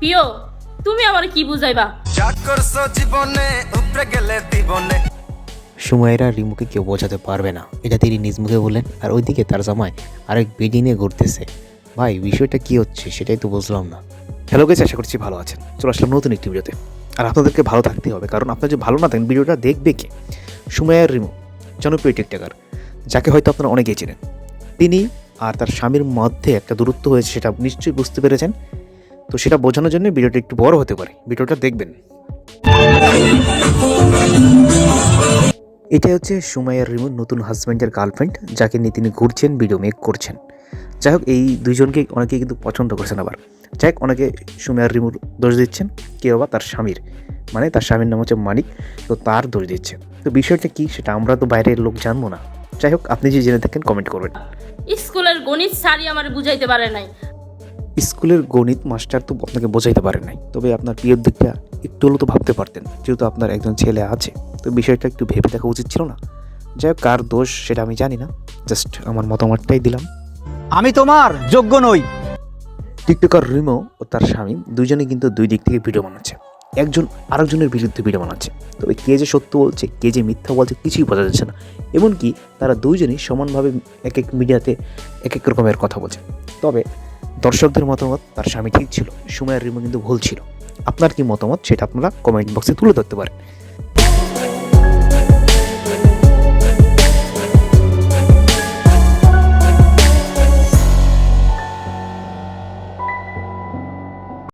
প্রিয় তুমি আমার কি বুঝাইবা? যা করছ জীবনে উপরে গেলে দিবনে। সুমাইরা রিমুকে কেউ বোঝাতে পারবে না। এটা তিনি নিজ মুখে বললেন আর ওইদিকে তার জামাই আরেক বেডি নিয়ে ঘুরতেছে। ভাই বিষয়টা কি হচ্ছে সেটাই তো বুঝলাম না। হ্যালো গেছে আশা করছি ভালো আছেন। চলে আসলাম নতুন একটি ভিডিওতে। আর আপনাদেরকে ভালো থাকতে হবে কারণ আপনার যে ভালো না থাকেন ভিডিওটা দেখবে কে? সুমাইয়ার রিমু জনপ্রিয় টিকটাকার যাকে হয়তো আপনারা অনেকেই চেনেন। তিনি আর তার স্বামীর মধ্যে একটা দূরত্ব হয়েছে সেটা নিশ্চয়ই বুঝতে পেরেছেন। তো সেটা বোঝানোর জন্য ভিডিওটা একটু বড় হতে পারে। ভিডিওটা দেখবেন। এটাই হচ্ছে সুমাইয়ার রিমুর নতুন হাজব্যান্ডের গার্লফ্রেন্ড যাকে নিয়ে তিনি ঘুরছেন ভিডিও মেক করছেন। যাই হোক, এই দুইজনকে অনেকে কিন্তু পছন্দ করছেন আবার। যাই হোক, অনেকে সুমাইয়ার রিমুর দোষ দিচ্ছেন কেউ আবার তার স্বামীর। মানে তার স্বামীর নাম হচ্ছে মানিক, তো তার দোষ দিচ্ছেন। তো বিষয়টা কি? সেটা আমরা তো বাইরের লোক জানব না। যাই হোক, আপনি যে জেনে থাকেন কমেন্ট করবেন। স্কুলের গণিত স্যারই আমার বুঝাইতে পারে নাই। স্কুলের গণিত মাস্টার তো আপনাকে বোঝাইতে পারে নাই। তবে আপনার প্রিয় দিকটা একটু হলেও তো ভাবতে পারতেন যেহেতু আপনার একজন ছেলে আছে। তো বিষয়টা একটু ভেবে দেখা উচিত ছিল না। যাই হোক কার দোষ সেটা আমি জানি না। জাস্ট আমার মতামতটাই দিলাম। আমি তোমার যোগ্য নই। টিকটকার রিমো ও তার স্বামী দুজনে কিন্তু দুই দিক থেকে ভিডিও বানাচ্ছে। একজন আরেকজনের বিরুদ্ধে ভিডিও বানাচ্ছে। তবে কে যে সত্য বলছে কে যে মিথ্যা বলছে কিছুই বোঝা যাচ্ছে না। এমনকি তারা দুইজনই সমানভাবে এক এক মিডিয়াতে এক এক রকমের কথা বলছে। তবে দর্শকদের মতামত তার স্বামী ঠিক ছিল, সময়ের রিমো কিন্তু ভুল ছিল। আপনার কি মতামত সেটা আপনারা কমেন্ট বক্সে তুলে ধরতে পারেন।